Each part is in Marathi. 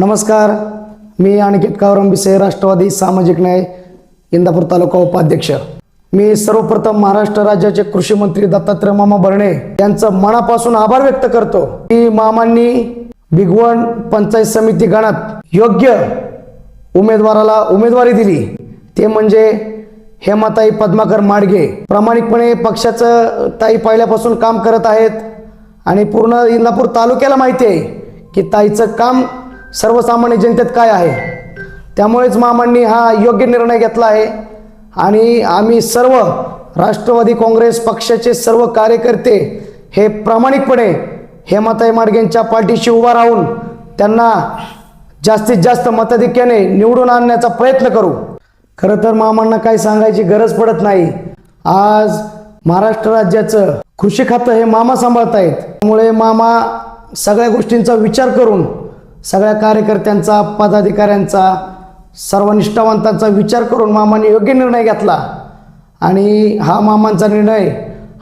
नमस्कार. मी अनिकेत कावरंबिसे राष्ट्रवादी सामाजिक न्याय इंदापूर तालुका उपाध्यक्ष. मी सर्वप्रथम महाराष्ट्र राज्याचे कृषी मंत्री दत्तात्रय मामा बर्णे यांचं मनापासून आभार व्यक्त करतो. की मामांनी भिगवण पंचायत समिती गणात योग्य उमेदवाराला उमेदवारी दिली. ते म्हणजे हेमाताई पद्माकर माडगे. प्रामाणिकपणे पक्षाचं ताई पहिल्यापासून काम करत आहेत आणि पूर्ण इंदापूर तालुक्याला माहिती आहे की ताईचं काम सर्वसामान्य जनतेत काय आहे? त्यामुळेच मामांनी हा योग्य निर्णय घेतला आहे. आणि आम्ही सर्व राष्ट्रवादी काँग्रेस पक्षाचे सर्व कार्यकर्ते हे प्रामाणिकपणे हेमाताई मार्गेंच्या पाठीशी उभा राहून त्यांना जास्तीत जास्त मताधिक्याने निवडून आणण्याचा प्रयत्न करू. खरं तर मामांना काही सांगायची गरज पडत नाही. आज महाराष्ट्र राज्याचं कृषी खातं हे मामा सांभाळत आहेत त्यामुळे मामा सगळ्या गोष्टींचा विचार करून सगळ्या कार्यकर्त्यांचा पदाधिकाऱ्यांचा सर्व निष्ठावंतांचा विचार करून मामाने योग्य निर्णय घेतला. आणि हा मामांचा निर्णय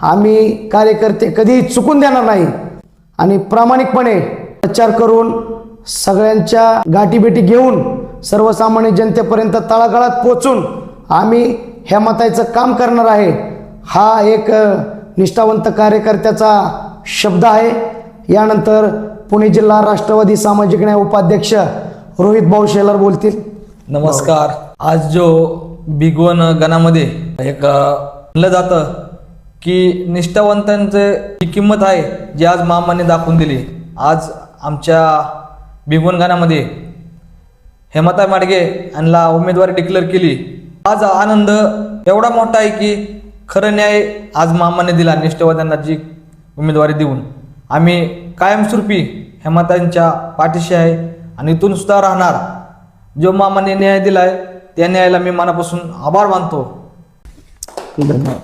आम्ही कार्यकर्ते कधीही चुकून देणार नाही. आणि प्रामाणिकपणे प्रचार करून सगळ्यांच्या गाठीभेटी घेऊन सर्वसामान्य जनतेपर्यंत तळागाळात पोचून आम्ही ह्या मताचं काम करणार आहे. हा एक निष्ठावंत कार्यकर्त्याचा शब्द आहे. यानंतर पुणे जिल्हा राष्ट्रवादी सामाजिक न्याय उपाध्यक्ष रोहित भाऊ शेलार बोलतील. नमस्कार. आज जो बिगवन गणामध्ये एक म्हणलं जातं की निष्ठावंतांचे जी किंमत आहे जी आज मामाने दाखवून दिली. आज आमच्या बिगवन गणामध्ये हेमता माडगे यांना उमेदवारी डिक्लेअर केली. आज आनंद एवढा मोठा आहे की खरं न्याय आज मामाने दिला निष्ठावंतांना जी उमेदवारी देऊन. आम्ही कायमस्वरूपी हेमतांच्या पाठीशी आहे आणि इथून सुद्धा राहणार. जो मामाने न्याय दिलाय त्या न्यायाला मी मनापासून आभार मानतो. धन्यवाद.